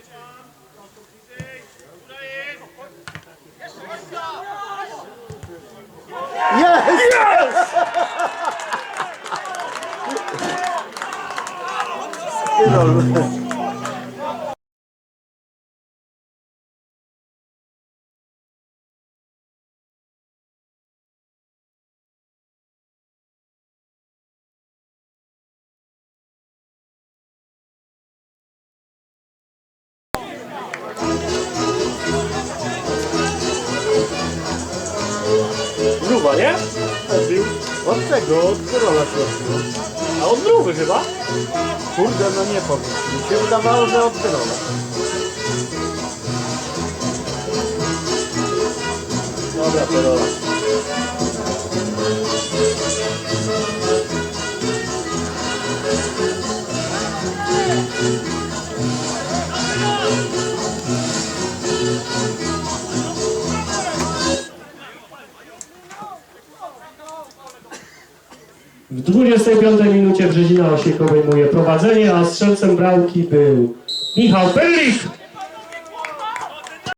예스! 예스! Gruba, nie? Odbił. Od tego, od Karola się odbiło. A od gruby chyba? Kurde, no nie powiem. Mi się wydawało, że od. Dobra, Karola. W 25 minucie Brzezina Osiek obejmuje prowadzenie, a strzelcem bramki był Michał Perlik.